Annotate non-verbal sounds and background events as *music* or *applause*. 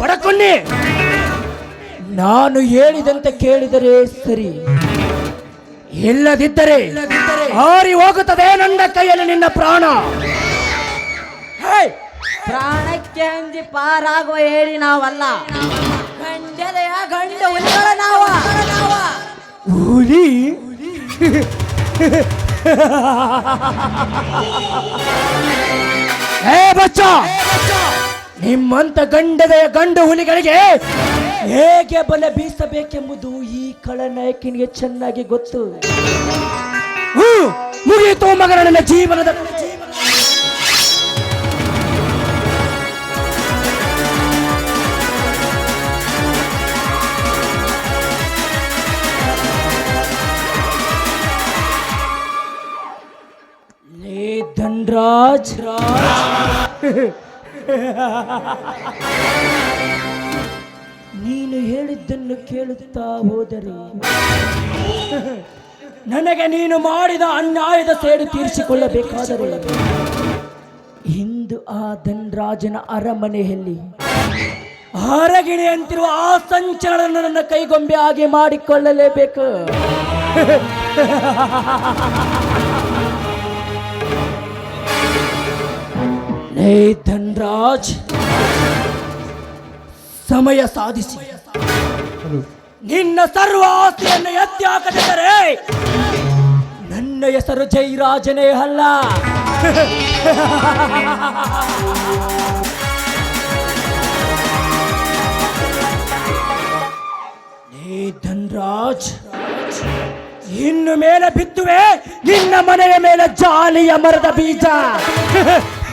ಬಡಕೊನ್ನಿ. ನಾನು ಹೇಳಿದಂತೆ ಕೇಳಿದರೆ ಸರಿ. ಇಲ್ಲದಿದ್ದರೆ ಹಾರಿ ಹೋಗುತ್ತದೆ ನನ್ನ ಕೈಯಲ್ಲಿ ನಿನ್ನ ಪ್ರಾಣ! ಪ್ರಾಣಕ್ಕೆ ಅಂಜಿ ಪಾರಾಗುವ ಹೇಳಿ ನಾವಲ್ಲ. ಗಂಡದೆಯ ಗಂಡ ಹುಲಿಗಳ ನಾವ. ಹುಲಿ. ಏ ಬಚ್ಚ! ನಿಮ್ಮಂತ ಗಂಡದ ಗಂಡು ಹುಲಿಗಳಿಗೆ ಹೇಗೆ ಬಲ ಬೀಸಬೇಕೆಂಬುದು ಈ ಕಳನಾಯಕಿನಿಗೆ ಚೆನ್ನಾಗಿ ಗೊತ್ತು. ಹ್ಮ್, ಮುಗಿಯಿತು ಮಗನ ನನ್ನ ಜೀವನದ ಲೇ ಧನ್ರಾಜ್. *laughs* ನೀನು ಹೇಳಿದ್ದನ್ನು ಕೇಳುತ್ತಾ ಹೋದರೆ *laughs* ನನಗೆ ನೀನು ಮಾಡಿದ ಅನ್ಯಾಯದ ಸೇಡು ತೀರಿಸಿಕೊಳ್ಳಬೇಕಾದರೆ *laughs* ಇಂದು ಆ ಧನ್ರಾಜನ ಅರಮನೆಯಲ್ಲಿ ಹರಗಿಣಿ ಅಂತಿರುವ ಆ ಸಂಚಲನ ನನ್ನ ಕೈಗೊಂಬೆ ಹಾಗೆ ಮಾಡಿಕೊಳ್ಳಲೇಬೇಕು. ಲೇ ಧನ್ರಾಜ್ ಸಮಯ ಸಾಧಿಸಿ. ನಿನ್ನ ಸರ್ವ ಆಸ್ತಿಯನ್ನು ಎತ್ತಿ ಹಾಕದಿದ್ದರೆ ನನ್ನ ಹೆಸರು ಜೈರಾಜನೇ ಅಲ್ಲ. ನೀ ಧನ್ರಾಜ್ ಇನ್ನು ಮೇಲೆ ಬಿತ್ತುವೆ ನಿನ್ನ ಮನೆಯ ಮೇಲೆ ಜಾಲಿಯ ಮರದ ಬೀಜ.